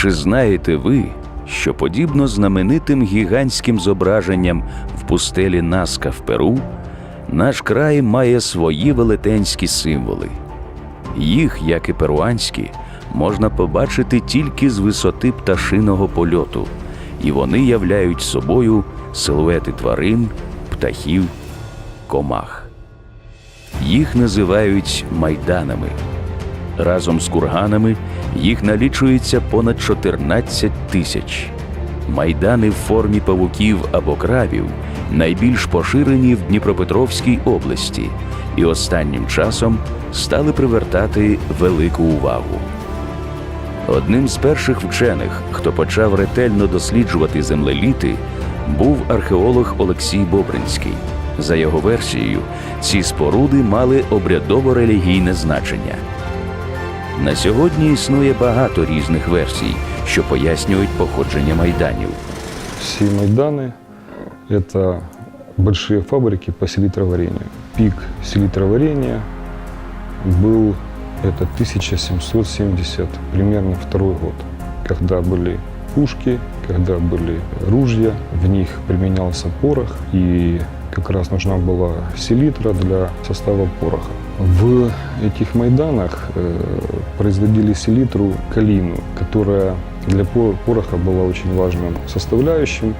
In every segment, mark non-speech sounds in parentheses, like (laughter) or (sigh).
Чи знаєте ви, що подібно знаменитим гігантським зображенням в пустелі Наска в Перу, наш край має свої велетенські символи? Їх, як і перуанські, можна побачити тільки з висоти пташиного польоту, і вони являють собою силуети тварин, птахів, комах. Їх називають майданами. Разом з курганами їх налічується понад 14 тисяч. Майдани в формі павуків або крабів найбільш поширені в Дніпропетровській області і останнім часом стали привертати велику увагу. Одним з перших вчених, хто почав ретельно досліджувати землеліти, був археолог Олексій Бобринський. За його версією, ці споруди мали обрядово-релігійне значення. На сьогодні існує багато різних версій, що пояснюють походження майданів. Все Майданы – это большие фабрики по селитроварению. Пик селитроварения был это 1770, примерно второй год, когда были пушки, когда были ружья, в них применялся порох, и как раз нужна была селитра для состава пороха. В этих майданах э, производили селитру калину, которая для по- пороха была очень важным составляющим.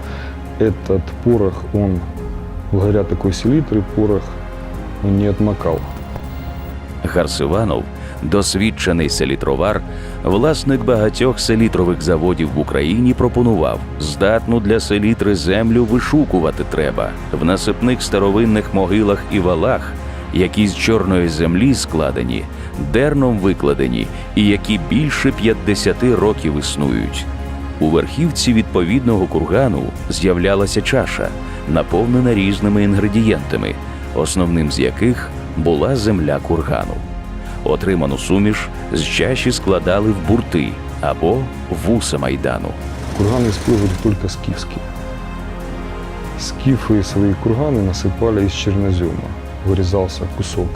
Этот порох, он, благодаря такой селитры, порох он не отмокал. Гарсиванов, досвідчений селітровар, власник багатьох селітрових заводів в Україні, пропонував здатну для селітри землю вишукувати треба в насипних старовинних могилах і валах, які з чорної землі складені, дерном викладені і які більше 50 років існують. У верхівці відповідного кургану з'являлася чаша, наповнена різними інгредієнтами, основним з яких була земля кургану. Отриману суміш з чаші складали в бурти або вуса майдану. Курганы использовали только скифские. Скифы свои курганы насыпали из чернозема. Вырезался кусок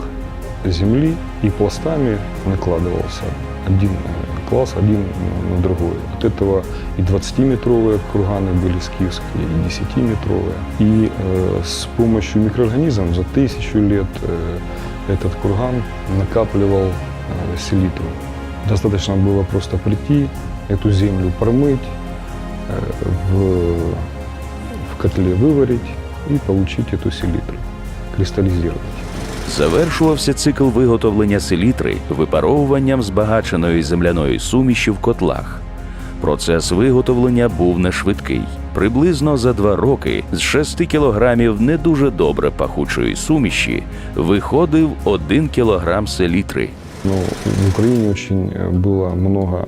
земли и пластами накладывался один класс один на другой. От этого и 20-метровые курганы были скифские, и 10-метровые. И э, с помощью микроорганизмов за тысячу лет э, этот курган накапливал э, селитру. Достаточно было просто прийти, эту землю промыть, э, в, в котле выварить и получить эту селитру, кристаллизировать. Завершувався цикл виготовлення селітри випаровуванням збагаченої земляної суміші в котлах. Процес виготовлення був не швидкий. Приблизно за два роки з 6 кілограмів не дуже добре пахучої суміші виходив 1 кілограм селітри. Но в э, было много м,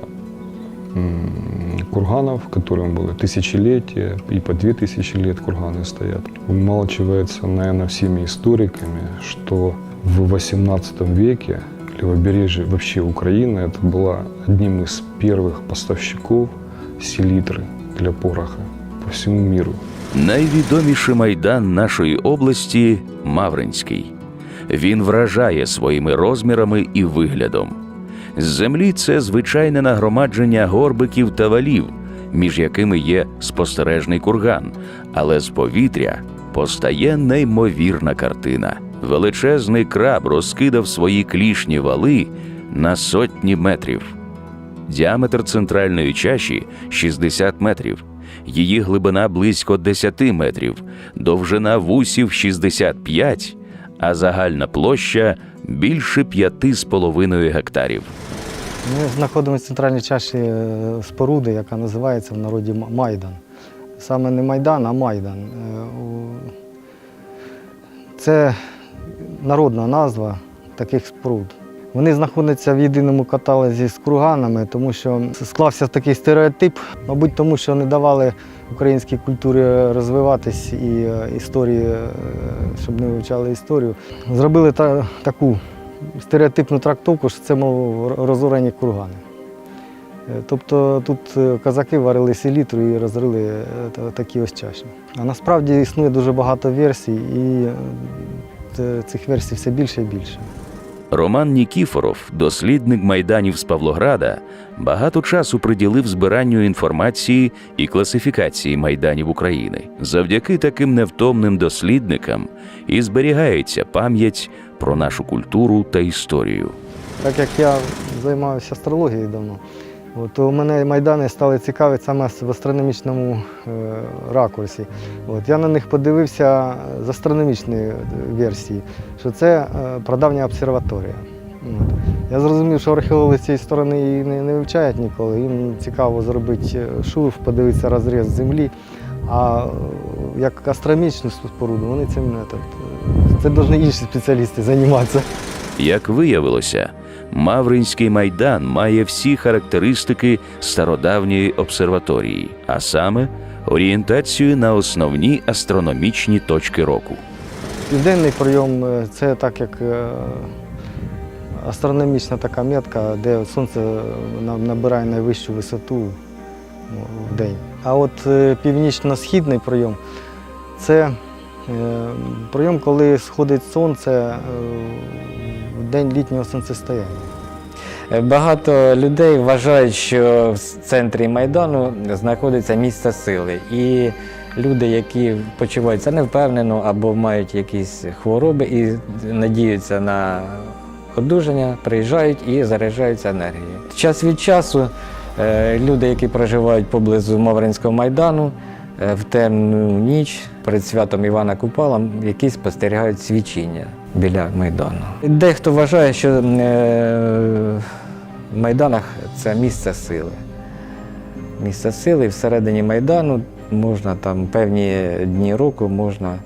курганов, которым было тысячелетие, и по две тысячи лет курганы стоят. Умалчивается, наверное, всеми историками, что в XVIII веке левобережье вообще Украины это была одним из первых поставщиков селитры для пороха по всему миру. Найвідоміший майдан нашої області Мавринський. Він вражає своїми розмірами і виглядом. З землі це звичайне нагромадження горбиків та валів, між якими є спостережний курган, але з повітря постає неймовірна картина. Величезний краб розкидав свої клішні вали на сотні метрів. Діаметр центральної чаші 60 метрів, її глибина близько 10 метрів, довжина вусів 65, а загальна площа більше 5,5 гектарів. Ми знаходимося в центральній чаші е, споруди, яка називається в народі Майдан. Саме не Майдан, а Майдан. Е, Це народна назва таких споруд. Вони знаходяться в єдиному каталозі з курганами, тому що склався такий стереотип, мабуть, тому що не давали українській культурі розвиватись і е, історії, щоб не вивчали історію. Зробили та, таку стереотипну трактовку, що це, мов, розорені кургани. Е, Тобто тут е, казаки варили селітру і розрили е, такі ось чаші. А насправді існує дуже багато версій, і цих версій все більше і більше. Роман Нікіфоров, дослідник майданів з Павлограда, багато часу приділив збиранню інформації і класифікації майданів України. Завдяки таким невтомним дослідникам і зберігається пам'ять про нашу культуру та історію. Так як я займаюся астрологією давно, то мене майдани стали цікаві саме в астрономічному е, ракурсі. От, я на них подивився з астрономічної версії, що це е, прадавня обсерваторія. От. Я зрозумів, що археологи з цієї сторони її не, не вивчають ніколи. Їм цікаво зробити е, шурф, подивитися розріз землі. А е, як астрономічну споруду, вони цим не е, Це повинні інші спеціалісти займатися. Як виявилося, Мавринський майдан має всі характеристики стародавньої обсерваторії, а саме орієнтацію на основні астрономічні точки року. Південний прийом е, це так як е, астрономічна така метка, де сонце набирає найвищу висоту ну, в день. А от е, північно-східний прийом це е, прийом, коли сходить сонце е, в день літнього сонцестояння. Багато людей вважають, що в центрі Майдану знаходиться місце сили. І люди, які почуваються невпевнено або мають якісь хвороби і надіються на одужання, приїжджають і заряджаються енергією. Час від часу е, люди, які проживають поблизу Мавринського майдану, е, в темну ніч перед святом Івана Купала, які спостерігають свічіння біля майдану. Дехто вважає, що е, в майданах це місце сили. Місце сили всередині майдану можна там певні дні року можна е,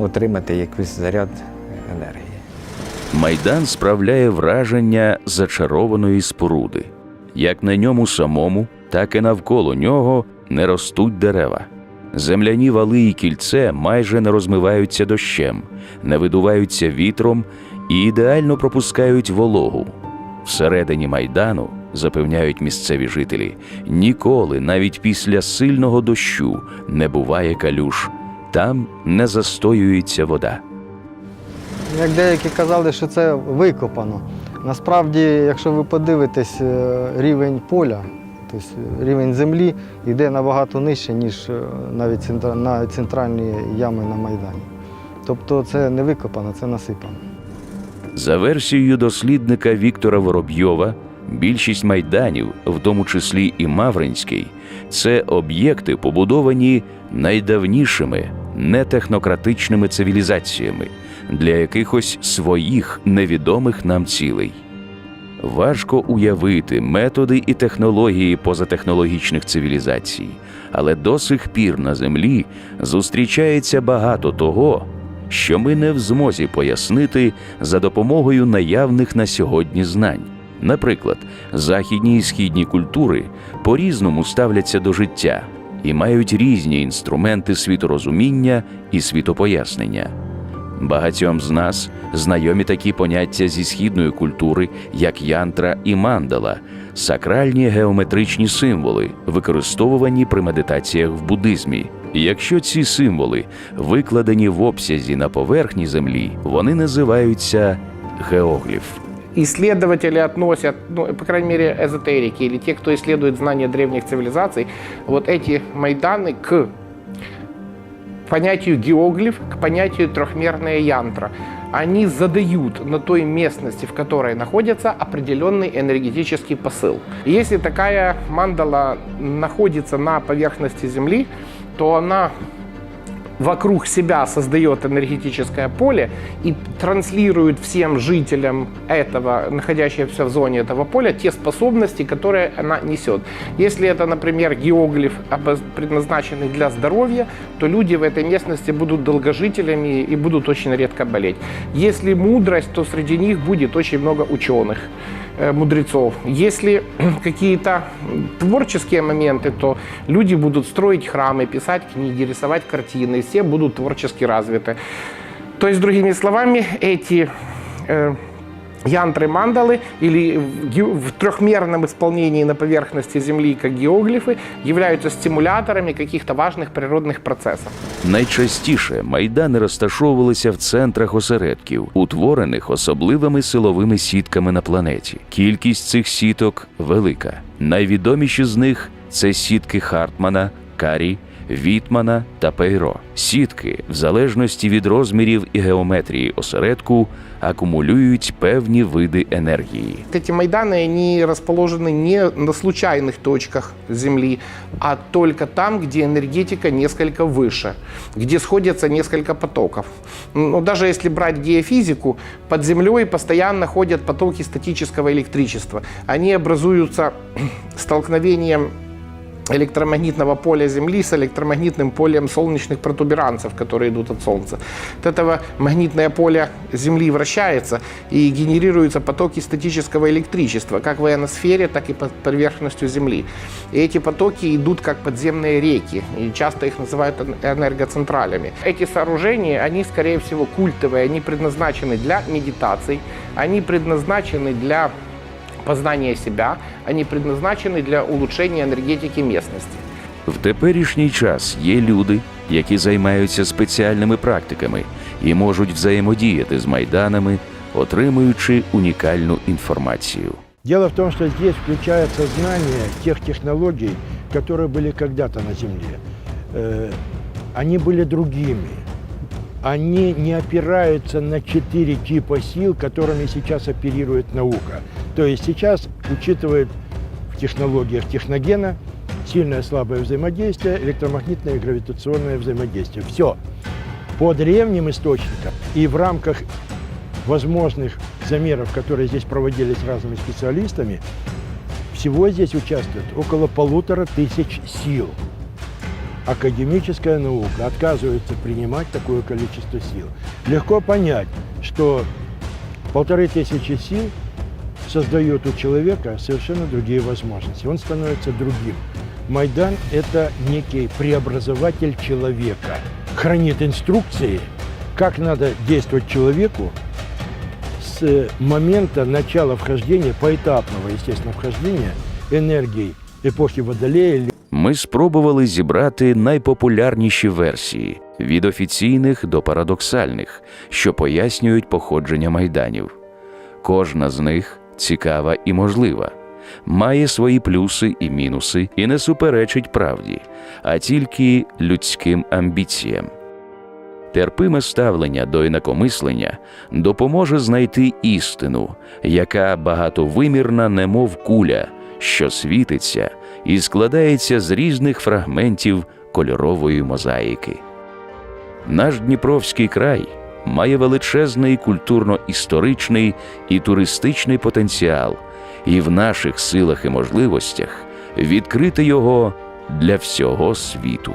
отримати якийсь заряд енергії. Майдан справляє враження зачарованої споруди. Як на ньому самому, так і навколо нього не ростуть дерева. Земляні вали і кільце майже не розмиваються дощем, не видуваються вітром і ідеально пропускають вологу. Всередині майдану, запевняють місцеві жителі, ніколи, навіть після сильного дощу, не буває калюш. Там не застоюється вода. Як деякі казали, що це викопано. Насправді, якщо ви подивитесь е, рівень поля, тобто рівень землі йде набагато нижче, ніж е, навіть на центральні ями на Майдані. Тобто це не викопано, це насипано. За версією дослідника Віктора Воробйова, більшість майданів, в тому числі і Мавринський, це об'єкти, побудовані найдавнішими нетехнократичними цивілізаціями для якихось своїх невідомих нам цілей. Важко уявити методи і технології позатехнологічних цивілізацій, але до сих пір на землі зустрічається багато того, що ми не в змозі пояснити за допомогою наявних на сьогодні знань. Наприклад, західні і східні культури по-різному ставляться до життя і мають різні інструменти світорозуміння і світопояснення. Багатьом з нас знайомі такі поняття зі східної культури, як янтра і мандала, сакральні геометричні символи, використовувані при медитаціях в буддизмі. І Якщо ці символи викладені в обсязі на поверхні землі, вони називаються геогліф. исследователи относят, ну, по крайней мере, эзотерики или те, кто исследует знания древних цивилизаций, вот эти майданы к понятию геоглиф, к понятию трехмерная янтра. Они задают на той местности, в которой находятся, определенный энергетический посыл. И Если такая мандала находится на поверхности Земли, то она вокруг себя создает энергетическое поле и транслирует всем жителям этого, находящихся в зоне этого поля, те способности, которые она несет. Если это, например, геоглиф, предназначенный для здоровья, то люди в этой местности будут долгожителями и будут очень редко болеть. Если мудрость, то среди них будет очень много ученых мудрецов. Если (clears throat) какие-то м, творческие моменты, то люди будут строить храмы, писать книги, рисовать картины, все будут творчески развиты. То есть, другими словами, эти э, янтры мандалы или в, ге- в трехмерном исполнении на поверхности Земли, как геоглифы, являются стимуляторами каких-то важных природных процессов. Найчастіше майдани розташовувалися в центрах осередків, утворених особливими силовими сітками на планеті. Кількість цих сіток велика. Найвідоміші з них це сітки Хартмана, Карі, Вітмана та Пейро. Сітки, в залежності від розмірів і геометрії осередку, акумулюють певні види енергії. Эти майданы, они расположены не на случайных точках Земли, а только там, где энергетика несколько выше, где сходятся несколько потоков. Но даже если брать геофизику, под землей постоянно ходят потоки статического электричества. Они образуются (clears throat) столкновением электромагнитного поля Земли с электромагнитным полем солнечных протуберанцев, которые идут от Солнца. От этого магнитное поле Земли вращается и генерируются потоки статического электричества, как в ионосфере, так и под поверхностью Земли. И эти потоки идут как подземные реки, и часто их называют эн- энергоцентралями. Эти сооружения, они, скорее всего, культовые, они предназначены для медитаций, они предназначены для познания себя, они предназначены для улучшения энергетики местности. В теперішній час є люди, які займаються спеціальними практиками і можуть взаємодіяти з майданами, отримуючи унікальну інформацію. Дело в том, что здесь включается знание тех технологий, которые были когда-то на Земле. Э, Они были другими. Они не опираются на четыре типа сил, которыми сейчас оперирует наука. То есть сейчас учитывают в технологиях техногена сильное слабое взаимодействие, электромагнитное и гравитационное взаимодействие. Все. По древним источникам и в рамках возможных замеров, которые здесь проводились разными специалистами, всего здесь участвует около полутора тысяч сил. Академическая наука отказывается принимать такое количество сил. Легко понять, что полторы тысячи сил создает у человека совершенно другие возможности. Он становится другим. Майдан – это некий преобразователь человека. Хранит инструкции, как надо действовать человеку с момента начала вхождения, поэтапного, естественно, вхождения энергии эпохи Водолея, Ми спробували зібрати найпопулярніші версії від офіційних до парадоксальних, що пояснюють походження майданів. Кожна з них цікава і можлива, має свої плюси і мінуси і не суперечить правді, а тільки людським амбіціям. Терпиме ставлення до інакомислення допоможе знайти істину, яка багатовимірна, немов куля, що світиться і складається з різних фрагментів кольорової мозаїки. Наш Дніпровський край має величезний культурно-історичний і туристичний потенціал, і в наших силах і можливостях відкрити його для всього світу.